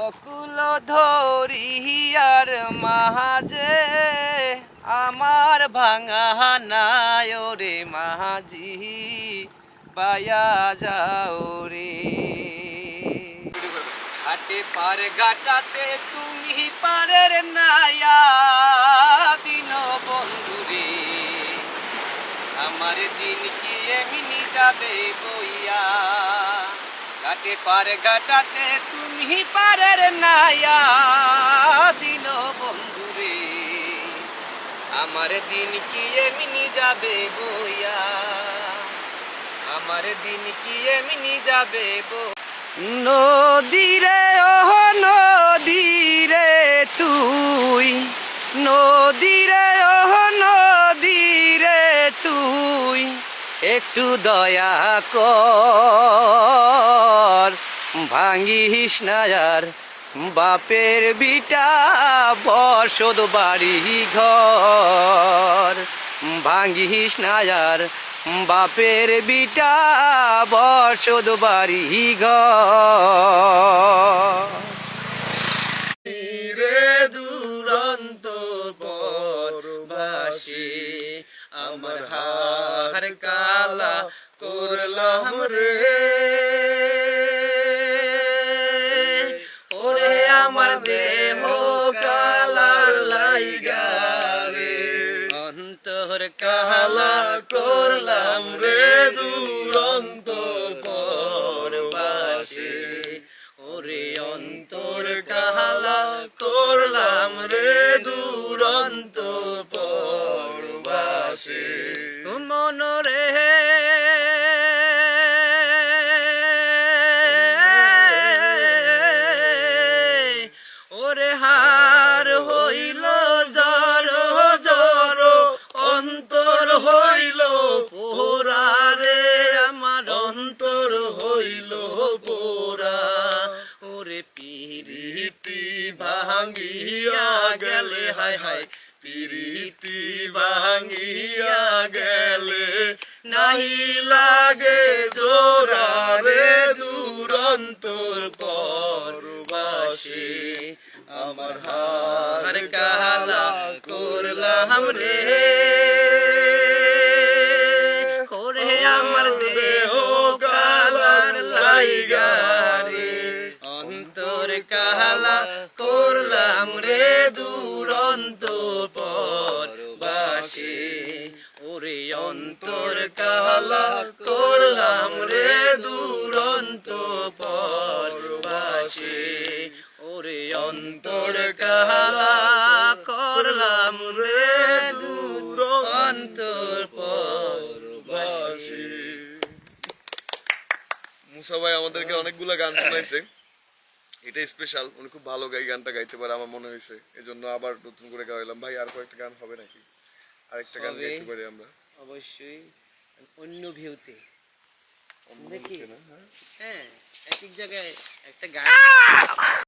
অকুল ধরিয়ার মাহাজে, আমার ভাঙা নায় রে মাহাজি, পায়া যাও রে। হাটে পার ঘাটাতে তুমি পারের নায়া, বিন বন্ধু রে। আমার দিন কি এমনি যাবে বইয়া, ঘাটে পার ঘাটাতে তুমি পারের দিন বন্ধু রে। আমার দিন কি এমনি যাবে বইয়া? আমার দিন কি এমনি যাবে বো নদীরে ও নদীরে তুই। নদীরে ও নদীরে তুই। একটু দয়া কর। ভাঙ্গিস না আর, বাপের বিটা বসদ বাড়ি ঘর। ভাঙ্গিস না আর, বাপের বিটা বসদ বাড়ি ঘর। রে দুরন্ত পরবাসী আমার হার কালা করলাম রে। কালা করলাম রে দুরন্ত পরবাসে ওরে অন্তর কাহালা করলাম রে দুরন্ত পরবাসে মনরে হইল পোরা ওরে পিরিতি ভাঙ্গিয়া গেলে, হায় হায়, পিরিতি ভাঙ্গিয়া গেলে নাহি লাগে জোরা রে দুরন্তর পরবাসী। আমার হার কালা করলাম রে। অন্তর কালা করলাম রে দুরন্ত পরবাসী। ওরে অন্তর কালা করলাম রে দুরন্ত পরবাসী। ওরে অন্তর কালা করলাম রে দুরন্ত পরবাসী। মুসা ভাই আমাদেরকে অনেকগুলো গান শোনাইছে। এটা স্পেশাল উনি খুব ভালো গাই গানটা গাইতে পারে আমার মনে হয়েছে। এই জন্য আবার নতুন করে গাইলাম। ভাই আর কয়েকটা গান হবে নাকি? আরেকটা গান গাইতে পারি আমরা। অবশ্যই। অন্য ভিউতে। অন্য দেখি। না, হ্যাঁ? হ্যাঁ এক এক জায়গায় একটা গান